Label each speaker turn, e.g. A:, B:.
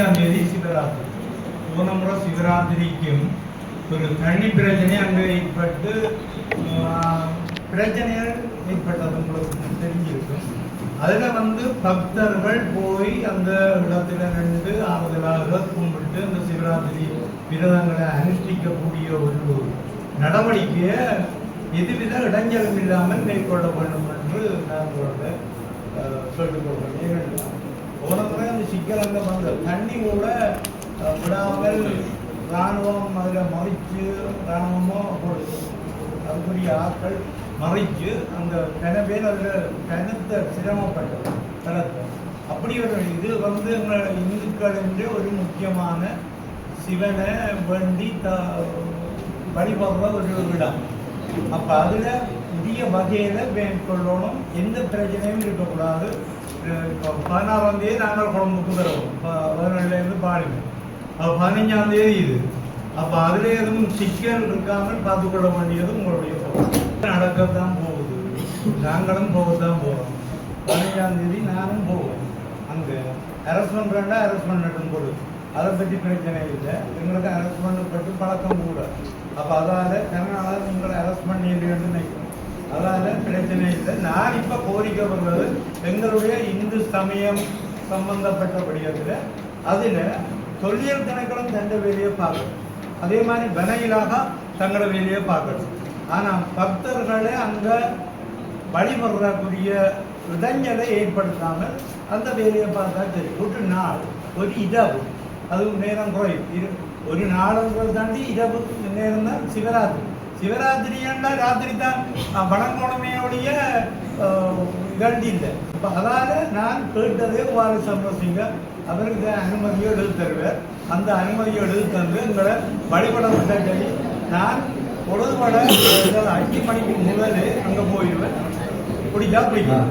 A: அங்கே தேதி சிவராத்திரி போன முறை சிவராத்திரிக்கும் ஒரு தண்ணி பிரச்சனை அங்கே ஏற்பட்டு பிரச்சனைகள் ஏற்பட்டது உங்களுக்கு தெரிஞ்சிருக்கும் அதில் வந்து பக்தர்கள் போய் அந்த இடத்துல நின்று ஆறுதலாக கும்பிட்டு அந்த சிவராத்திரி விரதங்களை அனுஷ்டிக்கக்கூடிய ஒரு நடவடிக்கையை எதுவித இடைஞ்சலும் இல்லாமல் மேற்கொள்ள வேண்டும் என்று நான் உங்களோட அஹ், கேட்டுக்கொள்கிறேன் ஏனென்றால் போன முறை அந்த சிக்கல் அங்கே வந்த தண்ணி கூட விடாமல் இராணுவம் அதில் மறைச்சு இராணுவமோ அதுக்குரிய ஆட்கள் மறைச்சு அந்த கன பேர் அதில் கனத்த சிரமப்பட்டது கனத்த அப்படி ஒரு இது வந்து இந்துக்கள் இந்துக்களின் ஒரு முக்கியமான சிவனை வேண்டி த வழிபடுற ஒரு இடம். அப்போ அதில் புதிய வகையில் மேற்கொள்ளணும் எந்த பிரச்சனையும் இருக்கக்கூடாது. பதினாறாம் தேதி நாங்கள் குழம்புக்கு தருவோம் பதினேழுலேருந்து பாடுங்க அப்போ பதினஞ்சாம் தேதி இது அப்போ அதில் எதுவும் சிக்கல் இருக்காமல் பார்த்துக்கொள்ள வேண்டியது உங்களுடைய நடக்கத்தான் போகுது நாங்களும் போகத்தான் போகிறோம் பதினஞ்சாம் தேதி நானும் போவோம் அங்கே அரசு பண்ணுறா அரசு பண்ணட்டும் கொடு அதை பற்றி பிரச்சனை இல்லை எங்களுக்கு அரசு பண்ணப்பட்டு பழக்கம் கூட அப்போ அதால் கர்நாடகா உங்களை அரசு பண்ணிடுன்னு நினைக்கிறோம் அதால் பிரச்சனை இல்லை. நான் இப்போ கோரிக்கை பண்ணுறது எங்களுடைய இந்து சமயம் சம்பந்தப்பட்டபடியத்தில் அதில் தொல்லியல் திணைக்களம் தந்த வேலையை பார்க்கணும். அதே மாதிரி வினையிலாக தங்களோட வேலையை பார்க்கணும். ஆனால் பக்தர்களை அங்கே வழிபடுறக்கூடிய இடைஞ்சலை ஏற்படுத்தாமல் அந்த வேலையை பார்த்தா சரி. ஒரு நாள் ஒரு இரவு அது நேரம் குறையும். இரு ஒரு நாளுங்கிறத தாண்டி இரவு நேரம் தான் சிவராத்திரி. சிவராத்திரி ஏண்டா ராத்திரி தான் வடங்கோணமையோடைய இதாண்டி இல்லை இப்போ அதால் நான் கேட்டதே வாரி சந்திரசிங்க அவருக்கு அனுமதியோ எழுதி தருவார் அந்த அனுமதியோ எழுதி தந்து எங்களை வழிபட விட்ட நான் பொழுதுபட அஞ்சு மணிக்கு முதலே அங்கே போயிடுவேன் பிடிச்சா பிடிக்கும்